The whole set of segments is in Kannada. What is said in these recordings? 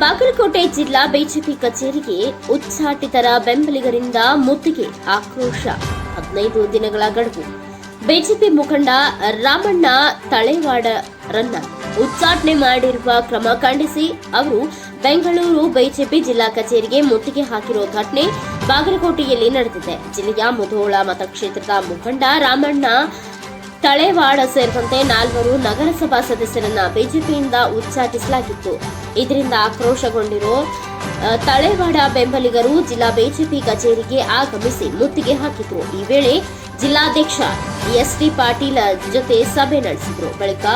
ಬಾಗಲಕೋಟೆ ಜಿಲ್ಲಾ ಬಿಜೆಪಿ ಕಚೇರಿಗೆ ಉಚ್ಚಾಟಿತರ ಬೆಂಬಲಿಗರಿಂದ ಮುತ್ತಿಗೆ ಆಕ್ರೋಶ. ಹದಿನೈದು ದಿನಗಳ ಗಡುವು. ಬಿಜೆಪಿ ಮುಖಂಡ ರಾಮಣ್ಣ ತಳೆವಾಡರನ್ನ ಉಚ್ಚಾಟನೆ ಮಾಡಿರುವ ಕ್ರಮ ಖಂಡಿಸಿ ಅವರು ಬೆಂಗಳೂರು ಬಿಜೆಪಿ ಜಿಲ್ಲಾ ಕಚೇರಿಗೆ ಮುತ್ತಿಗೆ ಹಾಕಿರುವ ಘಟನೆ ಬಾಗಲಕೋಟೆಯಲ್ಲಿ ನಡೆದಿದೆ. ಜಿಲ್ಲೆಯ ಮುಧೋಳ ಮತಕ್ಷೇತ್ರದ ಮುಖಂಡ ರಾಮಣ್ಣ ತಳೆವಾಡ ಸೇರಿದಂತೆ ನಾಲ್ವರು ನಗರಸಭಾ ಸದಸ್ಯರನ್ನ ಬಿಜೆಪಿಯಿಂದ ಉಚ್ಚಾಟಿಸಲಾಗಿತ್ತು. ಇದರಿಂದ ಆಕ್ರೋಶಗೊಂಡಿರೋ ತಳೆವಾಡ ಬೆಂಬಲಿಗರು ಜಿಲ್ಲಾ ಬಿಜೆಪಿ ಕಚೇರಿಗೆ ಆಗಮಿಸಿ ಮುತ್ತಿಗೆ ಹಾಕಿದ್ರು. ಈ ವೇಳೆ ಜಿಲ್ಲಾಧ್ಯಕ್ಷ ಎಸ್ಟಿ ಪಾಟೀಲ್ ಜೊತೆ ಸಭೆ ನಡೆಸಿದ್ರು. ಬಳಿಕ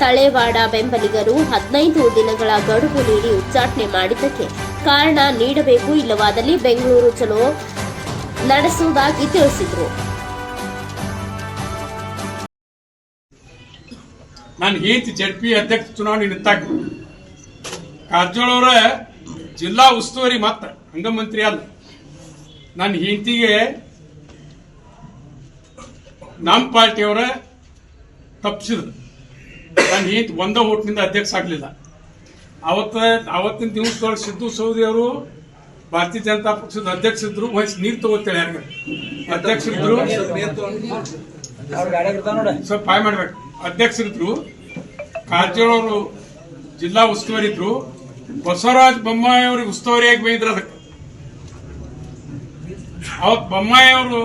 ತಳೆವಾಡ ಬೆಂಬಲಿಗರು ಹದಿನೈದು ದಿನಗಳ ಗಡುವು ನೀಡಿ ಉಚ್ಚಾಟನೆ ಮಾಡಿದ್ದಕ್ಕೆ ಕಾರಣ ನೀಡಬೇಕು, ಇಲ್ಲವಾದಲ್ಲಿ ಬೆಂಗಳೂರು ಚಲೋ ನಡೆಸುವುದಾಗಿ ತಿಳಿಸಿದ್ರು. ನಾನು ಜೆಡ್ ಅಧ್ಯಕ್ಷ ಚುನಾವಣೆ ನಿಂತಾಗ ಕಾರಜೋಳ ಜಿಲ್ಲಾ ಉಸ್ತುವಾರಿ ಮಾತ್ರ, ಅಂಗಮಂತ್ರಿ ಅಲ್ಲ. ನನ್ನ ಹಿಂತಿಗೆ ನಮ್ಮ ಪಾರ್ಟಿಯವರ ತಪ್ಪಿಸಿದ್ರು ನನ್ನ ಹೆಂಡತಿ ಒಂದೇ ಓಟ್ನಿಂದ ಅಧ್ಯಕ್ಷ ಆಗಲಿಲ್ಲ. ಅವತ್ತ, ಅವತ್ತಿನ ದಿವಸದೊಳಗೆ ಸಿದ್ದು ಸೌದಿ ಅವರು ಭಾರತೀಯ ಜನತಾ ಪಕ್ಷದ ಅಧ್ಯಕ್ಷರಿದ್ರು ವಹಿಸಿ ನೀರು ತಗೋತೇಳಿ ಯಾರಿಗೆ ಅಧ್ಯಕ್ಷರಿದ್ರು. ಸ್ವಲ್ಪ ಪಾಯ್ ಮಾಡ್ಬೇಕು. ಅಧ್ಯಕ್ಷರಿದ್ರು ಕಾರಜೋಳ ಅವರು ಜಿಲ್ಲಾ ಉಸ್ತುವಾರಿ ಇದ್ರು. ಬಸವರಾಜ ಬೊಮ್ಮಾಯಿ ಅವ್ರಿಗೆ ಉಸ್ತುವಾರಿಯಾಗಿ ಬೈದ್ರ ಅದಕ್ಕೆ. ಅವತ್ ಬೊಮ್ಮಾಯಿ ಅವರು